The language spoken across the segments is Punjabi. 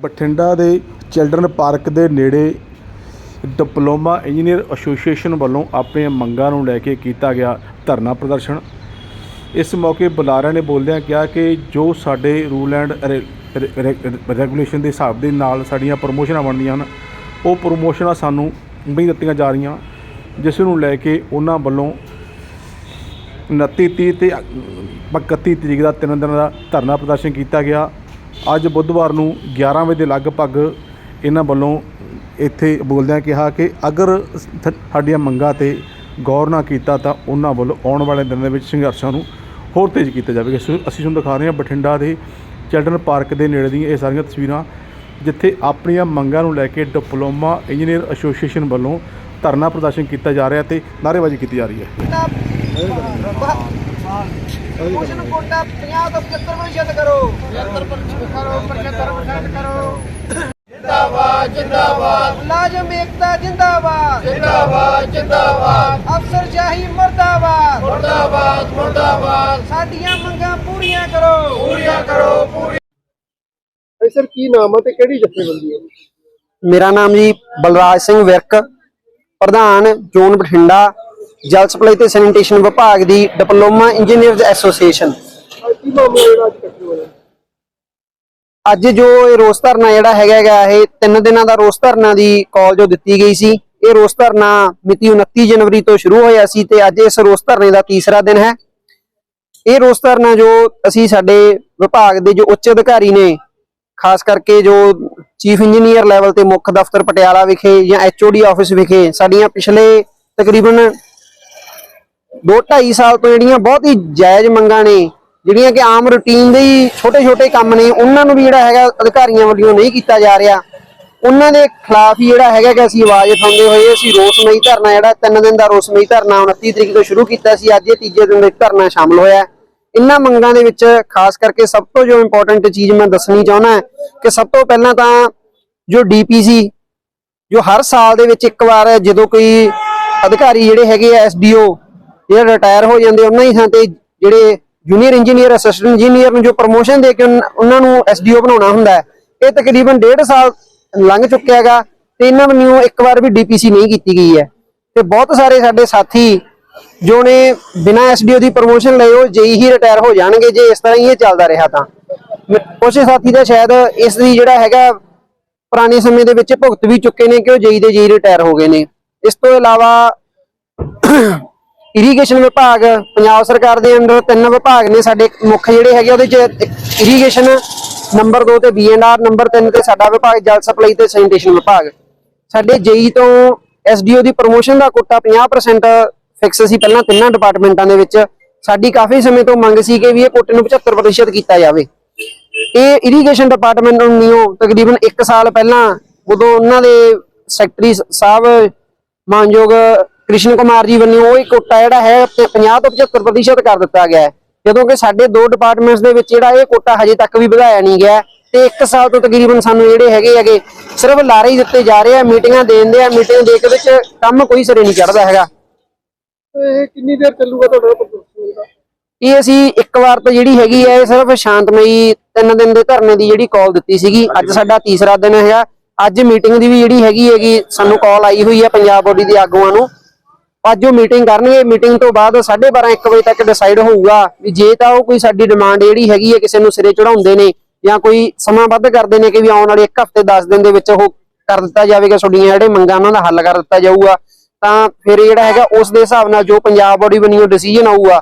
ਬਠਿੰਡਾ ਦੇ ਚਿਲਡਰਨ ਪਾਰਕ ਦੇ ਨੇੜੇ ਡਿਪਲੋਮਾ ਇੰਜੀਨੀਅਰ ਐਸੋਸੀਏਸ਼ਨ ਵੱਲੋਂ ਆਪਣੀਆਂ ਮੰਗਾਂ ਨੂੰ ਲੈ ਕੇ ਕੀਤਾ ਗਿਆ ਧਰਨਾ ਪ੍ਰਦਰਸ਼ਨ। ਇਸ ਮੌਕੇ ਬੁਲਾਰਿਆਂ ਨੇ ਬੋਲਦਿਆਂ ਕਿਹਾ ਕਿ ਜੋ ਸਾਡੇ ਰੂਲ ਐਂਡ ਰੈਗੂਲੇਸ਼ਨ ਦੇ ਹਿਸਾਬ ਦੇ ਨਾਲ ਸਾਡੀਆਂ ਪ੍ਰਮੋਸ਼ਨਾਂ ਬਣਦੀਆਂ ਹਨ, ਉਹ ਪ੍ਰੋਮੋਸ਼ਨਾਂ ਸਾਨੂੰ ਨਹੀਂ ਦਿੱਤੀਆਂ ਜਾ ਰਹੀਆਂ, ਜਿਸ ਨੂੰ ਲੈ ਕੇ ਉਹਨਾਂ ਵੱਲੋਂ 29 30 ਤੇ 31 ਤਰੀਕ ਦਾ ਤਿੰਨ ਦਿਨ ਦਾ ਧਰਨਾ ਪ੍ਰਦਰਸ਼ਨ ਕੀਤਾ ਗਿਆ। ਅੱਜ ਬੁੱਧਵਾਰ ਨੂੰ 11 ਵਜੇ ਦੇ ਲਗਭਗ ਇਹਨਾਂ ਵੱਲੋਂ ਇੱਥੇ ਬੋਲਦਿਆਂ ਕਿਹਾ ਕਿ ਅਗਰ ਸਾਡੀਆਂ ਮੰਗਾਂ ਤੇ ਗੌਰ ਨਾ ਕੀਤਾ ਤਾਂ ਉਹਨਾਂ ਵੱਲੋਂ ਆਉਣ ਵਾਲੇ ਦਿਨਾਂ ਦੇ ਵਿੱਚ ਸੰਘਰਸ਼ਾਂ ਨੂੰ ਹੋਰ ਤੇਜ਼ ਕੀਤਾ ਜਾਵੇਗਾ। ਸੋ ਅਸੀਂ ਤੁਹਾਨੂੰ ਦਿਖਾ ਰਹੇ ਹਾਂ ਬਠਿੰਡਾ ਦੇ ਚਿਲਡਰਨ ਪਾਰਕ ਦੇ ਨੇੜੇ ਦੀਆਂ ਇਹ ਸਾਰੀਆਂ ਤਸਵੀਰਾਂ, ਜਿੱਥੇ ਆਪਣੀਆਂ ਮੰਗਾਂ ਨੂੰ ਲੈ ਕੇ ਡਿਪਲੋਮਾ ਇੰਜੀਨੀਅਰ ਐਸੋਸੀਏਸ਼ਨ ਵੱਲੋਂ ਧਰਨਾ ਪ੍ਰਦਰਸ਼ਨ ਕੀਤਾ ਜਾ ਰਿਹਾ ਤੇ ਨਾਅਰੇਬਾਜ਼ੀ ਕੀਤੀ ਜਾ ਰਹੀ ਹੈ। ਕੁਸ਼ਨ ਕੋਟਾ 50 ਤੋਂ 75% ਕਰੋ। 75% ਕਰੋ 75% ਕਰੋ। ਜਿੰਦਾਬਾਦ ਜਿੰਦਾਬਾਦ। ਮੁਲਾਜ਼ਮ ਏਕਤਾ ਜਿੰਦਾਬਾਦ। ਜਿੰਦਾਬਾਦ ਜਿੰਦਾਬਾਦ। ਅਫਸਰ ਸ਼ਾਹੀ ਮਰਦਾਬਾਦ। ਮਰਦਾਬਾਦ ਮਰਦਾਬਾਦ। ਸਾਡੀਆਂ ਮੰਗਾਂ ਪੂਰੀਆਂ ਕਰੋ। ਪੂਰੀਆਂ ਕਰੋ ਭਾਈ ਸਰ ਕੀ ਨਾਮ ਹੈ ਤੇ ਕਿਹੜੀ ਜਥੇਬੰਦੀ ਹੈ ਮੇਰਾ ਨਾਮ ਜੀ ਬਲਰਾਜ ਸਿੰਘ ਵਿਰਕ ਪ੍ਰਧਾਨ ਜ਼ੋਨ ਬਠਿੰਡਾ ਜਲ ਸਪਲਾਈ ਤੇ ਸੈਨੀਟੇਸ਼ਨ ਵਿਭਾਗ ਦੀ ਡਿਪਲੋਮਾ ਇੰਜੀਨੀਅਰਜ਼ ਐਸੋਸੀਏਸ਼ਨ। ਅੱਜ ਜੋ ਇਹ ਰੋਸ ਧਰਨਾ ਜਿਹੜਾ ਹੈਗਾ ਹੈਗਾ, ਇਹ ਤਿੰਨ ਦਿਨਾਂ ਦਾ ਰੋਸ ਧਰਨਾ ਦੀ ਕਾਲ ਜੋ ਦਿੱਤੀ ਗਈ ਸੀ, ਇਹ ਰੋਸ ਧਰਨਾ ਮਿਤੀ 29 ਜਨਵਰੀ ਤੋਂ ਸ਼ੁਰੂ ਹੋਇਆ ਸੀ ਤੇ ਅੱਜ ਇਸ ਰੋਸ ਧਰਨੇ ਦਾ ਤੀਸਰਾ ਦਿਨ ਹੈ। ਇਹ ਰੋਸ ਧਰਨਾ ਜੋ ਅਸੀਂ ਸਾਡੇ ਵਿਭਾਗ ਦੇ ਜੋ ਉੱਚ ਅਧਿਕਾਰੀ ਨੇ, ਖਾਸ ਕਰਕੇ ਜੋ ਚੀਫ ਇੰਜੀਨੀਅਰ ਲੈਵਲ ਤੇ ਮੁੱਖ ਦਫ਼ਤਰ ਪਟਿਆਲਾ ਵਿਖੇ ਜਾਂ ਐਚਓਡੀ ਆਫਿਸ ਵਿਖੇ, ਸਾਡੀਆਂ ਪਿਛਲੇ ਤਕਰੀਬਨ 2.5 ਸਾਲ ਤੋਂ ਜਿਹੜੀਆਂ ਬਹੁਤ ਹੀ ਜਾਇਜ਼ ਮੰਗਾਂ ਨੇ, ਜਿਹੜੀਆਂ ਕਿ ਆਮ ਰੁਟੀਨ ਦੇ ਹੀ ਛੋਟੇ-ਛੋਟੇ ਕੰਮ ਨੇ, ਉਹਨਾਂ ਨੂੰ ਵੀ ਜਿਹੜਾ ਹੈਗਾ ਅਧਿਕਾਰੀਆਂ ਵੱਲੋਂ ਨਹੀਂ ਕੀਤਾ ਜਾ ਰਿਹਾ। ਉਹਨਾਂ ਦੇ ਖਿਲਾਫ ਹੀ ਜਿਹੜਾ ਹੈਗਾ ਕਿ ਅਸੀਂ ਆਵਾਜ਼ ਉਠਾਉਂਦੇ ਹੋਏ ਅਸੀਂ ਰੋਸਮਈ ਧਰਨਾ ਜਿਹੜਾ, ਤਿੰਨ ਦਿਨ ਦਾ ਰੋਸਮਈ ਧਰਨਾ 29 ਤਰੀਕ ਤੋਂ ਸ਼ੁਰੂ ਕੀਤਾ ਸੀ, ਅੱਜ ਇਹ ਤੀਜੇ ਦਿਨ ਦੇ ਧਰਨਾ ਸ਼ਾਮਲ ਹੋਇਆ। ਇਹਨਾਂ ਮੰਗਾਂ ਦੇ ਵਿੱਚ ਖਾਸ ਕਰਕੇ ਸਭ ਤੋਂ ਜੋ ਇੰਪੋਰਟੈਂਟ ਚੀਜ਼ ਮੈਂ ਦੱਸਣੀ ਚਾਹੁੰਦਾ ਕਿ ਸਭ ਤੋਂ ਪਹਿਲਾਂ ਤਾਂ ਜੋ ਡੀਪੀਸੀ ਜੋ ਹਰ ਸਾਲ ਦੇ ਵਿੱਚ ਇੱਕ ਵਾਰ ਜਦੋਂ ਕੋਈ ਅਧਿਕਾਰੀ ਜਿਹੜੇ ਹੈਗੇ ਆ ਐਸਡੀਓ ਜਿਹੜੇ ਰਿਟਾਇਰ ਹੋ ਜਾਂਦੇ, ਉਹਨਾਂ ਹੀ ਥਾਂ ਤੇ ਜਿਹੜੇ ਜੂਨੀਅਰ ਇੰਜੀਨੀਅਰ ਅਸਿਸਟੈਂਟ ਇੰਜੀਨੀਅਰ ਨੂੰ ਜੋ ਪ੍ਰੋਮੋਸ਼ਨ ਦੇ ਕੇ ਉਹਨਾਂ ਨੂੰ ਐਸਡੀਓ ਬਣਾਉਣਾ ਹੁੰਦਾ ਹੈ। ਇਹ ਤਕਰੀਬਨ ਡੇਢ ਸਾਲ ਲੰਘ ਚੁੱਕਿਆ ਹੈਗਾ ਤੇ ਇਹਨਾਂ ਵੱਲੋਂ ਇੱਕ ਵਾਰ ਵੀ ਡੀਪੀਸੀ ਨਹੀਂ ਕੀਤੀ ਗਈ ਹੈ। ਤੇ ਬਹੁਤ ਸਾਰੇ ਸਾਡੇ ਸਾਥੀ ਜੋ ਨੇ ਬਿਨਾਂ ਐਸਡੀਓ ਦੀ ਪ੍ਰਮੋਸ਼ਨ ਲਏ, ਉਹ ਜੇਈ ਹੀ ਰਿਟਾਇਰ ਹੋ ਜਾਣਗੇ, ਜੇ ਇਸ ਤਰ੍ਹਾਂ ਹੀ ਇਹ ਚੱਲਦਾ ਰਿਹਾ ਤਾਂ। ਮ- ਸਾਥੀ ਦਾ ਸ਼ਾਇਦ ਇਸ ਦੀ ਜਿਹੜਾ ਹੈਗਾ ਪੁਰਾਣੇ ਸਮੇਂ ਦੇ ਵਿੱਚ ਭੁਗਤ ਵੀ ਚੁੱਕੇ ਨੇ ਕਿ ਉਹ ਜੇਈ ਦੇ ਜੇਈ ਰਿਟਾਇਰ ਹੋ ਗਏ ਨੇ। ਇਸ ਤੋਂ ਇਲਾਵਾ ਇਰੀਗੇਸ਼ਨ ਵਿਭਾਗ, ਪੰਜਾਬ ਸਰਕਾਰ ਦੇ ਅੰਡਰ ਤਿੰਨ ਵਿਭਾਗ ਨੇ ਸਾਡੇ ਮੁੱਖ ਜਿਹੜੇ ਹੈਗੇ ਉਹਦੇ ਚ ਇਰੀਗੇਸ਼ਨ ਨੰਬਰ 2 ਤੇ ਬੀਐਨਆਰ ਨੰਬਰ 3 ਤੇ ਸਾਡਾ ਵਿਭਾਗ, ਜਲ ਸਪਲਾਈ ਤੇ ਸੈਨੀਟੇਸ਼ਨ ਵਿਭਾਗ। ਸਾਡੇ ਜੇਈ ਤੋਂ ਐਸਡੀਓ ਦੀ ਪ੍ਰੋਮੋਸ਼ਨ ਦਾ ਕੋਟਾ 50% ਫਿਕਸ ਸੀ ਪਹਿਲਾਂ ਤਿੰਨਾਂ ਡਿਪਾਰਟਮੈਂਟਾਂ ਦੇ ਵਿੱਚ। ਸਾਡੀ ਕਾਫੀ ਸਮੇਂ ਤੋਂ ਮੰਗ ਸੀ ਕਿ ਵੀ ਇਹ ਕੋਟੇ ਨੂੰ 75% ਕੀਤਾ ਜਾਵੇ। ਇਹ ਇਰੀਗੇਸ਼ਨ ਡਿਪਾਰਟਮੈਂਟ ਨੂੰ ਨਿਓ, ਤਕਰੀਬਨ 1 ਸਾਲ ਪਹਿਲਾਂ ਉਦੋਂ ਉਹਨਾਂ ਦੇ ਸੈਕਟਰੀ ਸਾਹਿਬ ਮਾਨਯੋਗ ਕ੍ਰਿਸ਼ਨ ਕੁਮਾਰ ਜੀ ਵੱਲੋਂ ਉਹ ਹੀ ਕੋਟਾ ਜਿਹੜਾ ਹੈ ਤੇ 50 ਤੋਂ 75% ਕਰ ਦਿੱਤਾ ਗਿਆ ਹੈ। ਜਦੋਂ ਕਿ ਸਾਡੇ ਦੋ ਡਿਪਾਰਟਮੈਂਟਸ ਦੇ ਵਿੱਚ ਜਿਹੜਾ ਇਹ ਕੋਟਾ ਹਜੇ ਤੱਕ ਵੀ ਵਧਾਇਆ ਨਹੀਂ ਗਿਆ ਤੇ 1 ਸਾਲ ਤੋਂ ਤਕਰੀਬਨ ਸਾਨੂੰ ਜਿਹੜੇ ਹੈਗੇ ਹੈਗੇ ਸਿਰਫ ਲਾਰੇ ਹੀ ਦਿੱਤੇ ਜਾ ਰਹੇ ਆ ਮੀਟਿੰਗਾਂ ਦੇਣ ਦੇ ਆ ਮੀਟਿੰਗ ਦੇ ਕੇ ਵਿੱਚ ਕੰਮ ਕੋਈ ਸਿਰੇ ਨਹੀਂ ਚੜਦਾ ਹੈਗਾ। ਇਹ ਕਿੰਨੀ ਦੇਰ ਚੱਲੂਗਾ ਤੁਹਾਡਾ ਪ੍ਰਦਰਸ਼ਨ ਦਾ? ਇਹ ਅਸੀਂ ਇੱਕ ਵਾਰ ਤਾਂ ਜਿਹੜੀ ਹੈਗੀ ਹੈ ਸਿਰਫ ਸ਼ਾਂਤਮਈ ਤਿੰਨ ਦਿਨ ਦੇ ਧਰਨੇ ਦੀ ਜਿਹੜੀ ਕਾਲ ਦਿੱਤੀ ਸੀਗੀ ਅੱਜ ਸਾਡਾ ਤੀਸਰਾ ਦਿਨ ਹੈਗਾ। ਅੱਜ ਮੀਟਿੰਗ ਦੀ ਵੀ ਜਿਹੜੀ ਹੈਗੀ ਹੈਗੀ ਸਾਨੂੰ ਕਾਲ ਆਈ ਹੋਈ ਹੈ ਪੰਜਾਬ ਬੋਡੀ ਦੇ ਆਗੂਆਂ ਨੂੰ। ਅੱਜ ਉਹ ਮੀਟਿੰਗ ਕਰਨਗੇ ਮੀਟਿੰਗ ਤੋਂ ਬਾਅਦ 12:30 1 ਵਜੇ ਤੱਕ ਡਿਸਾਈਡ ਹੋਊਗਾ ਵੀ ਜੇ ਤਾਂ ਉਹ ਕੋਈ ਸਾਡੀ ਡਿਮਾਂਡ ਜਿਹੜੀ ਹੈਗੀ ਹੈ ਕਿਸੇ ਨੂੰ ਸਿਰੇ ਚੜਾਉਂਦੇ ਨੇ ਜਾਂ ਕੋਈ ਸਮਾਂ ਵੱਧ ਕਰਦੇ ਨੇ ਕਿ ਵੀ ਆਉਣ ਵਾਲੇ ਇੱਕ ਹਫ਼ਤੇ 10 ਦਿਨ ਦੇ ਵਿੱਚ ਉਹ ਕਰ ਦਿੱਤਾ ਜਾਵੇਗਾ, ਤੁਹਾਡੀਆਂ ਜਿਹੜੇ ਮੰਗਾਂ ਉਹਨਾਂ ਦਾ ਹੱਲ ਕਰ ਦਿੱਤਾ ਜਾਊਗਾ, ਤਾਂ ਫਿਰ ਜਿਹੜਾ ਹੈਗਾ ਉਸ ਦੇ ਹਿਸਾਬ ਨਾਲ ਜੋ ਪੰਜਾਬ ਬੋਡੀ ਬਣੀਓ ਡਿਸੀਜਨ ਆਊਗਾ,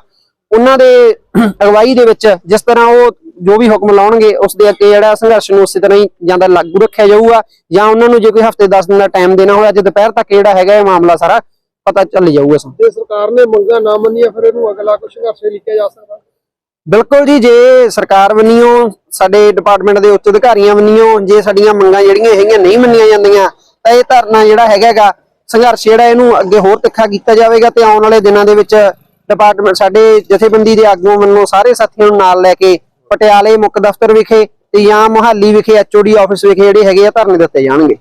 ਉਹਨਾਂ ਦੇ ਅਗਵਾਈ ਦੇ ਵਿੱਚ ਜਿਸ ਤਰ੍ਹਾਂ ਉਹ ਜੋ ਵੀ ਹੁਕਮ ਲਾਉਣਗੇ, ਉਸ ਦੇ ਅੱਗੇ ਜਿਹੜਾ ਸੰਘਰਸ਼ ਨੂੰ ਉਸੇ ਤਰ੍ਹਾਂ ਹੀ ਜਾਂਦਾ ਲਾਗੂ ਰੱਖਿਆ ਜਾਊਗਾ ਜਾਂ ਉਹਨਾਂ ਨੂੰ ਜੇ ਕੋਈ ਹਫ਼ਤੇ 10 ਦਿਨ ਦਾ ਟਾਈਮ ਦੇਣਾ ਹੋਇਆ, ਅੱਜ ਦੁਪਹਿਰ ਤੱਕ ਜਿਹੜਾ ਹੈਗਾ ਇਹ ਮਾਮਲਾ ਸਾਰਾ ਪਤਾ ਚੱਲ ਜਾਊਗਾ ਸਾਨੂੰ। ਜੇ ਸਰਕਾਰ ਨੇ ਮੰਗਾਂ ਨਾ ਮੰਨੀਆਂ ਫਿਰ ਇਹਨੂੰ ਅਗਲਾ ਕੁਝ ਸੰਘਰਸ਼ ਲਿਖਿਆ ਜਾ ਸਕਦਾ। ਬਿਲਕੁਲ ਜੀ ਜੇ ਸਰਕਾਰ ਵੱਲੋਂ ਸਾਡੇ ਡਿਪਾਰਟਮੈਂਟ ਦੇ ਉੱਚ ਅਧਿਕਾਰੀਆਂ ਵੱਲੋਂ ਜੇ ਸਾਡੀਆਂ ਮੰਗਾਂ ਜਿਹੜੀਆਂ ਹੈਗੀਆਂ ਨਹੀਂ ਮੰਨੀਆਂ ਜਾਂਦੀਆਂ ਤਾਂ ਇਹ ਧਰਨਾ ਜਿਹੜਾ ਹੈਗਾ ਗਾ ਸੰਘਰਸ਼ ਜਿਹੜਾ ਇਹਨੂੰ ਅੱਗੇ ਹੋਰ ਤਿੱਖਾ ਕੀਤਾ ਜਾਵੇਗਾ ਤੇ ਆਉਣ ਵਾਲੇ ਦਿਨਾਂ ਦੇ ਵਿੱਚ ਡਿਪਾਰਟਮੈਂਟ ਸਾਡੇ ਜਥੇਬੰਦੀ ਦੇ ਆਗੂਆਂ ਵੱਲੋਂ ਸਾਰੇ ਸਾਥੀਆਂ ਨੂੰ ਨਾਲ ਲੈ ਕੇ ਪਟਿਆਲੇ ਮੁੱਖ ਦਫ਼ਤਰ ਵਿਖੇ ਤੇ ਜਾਂ ਮੁਹਾਲੀ ਵਿਖੇ ਐਚਓਡੀ ਆਫਿਸ ਵਿਖੇ ਜਿਹੜੇ ਹੈਗੇ ਆ ਧਰਨੇ ਦਿੱਤੇ ਜਾਣਗੇ।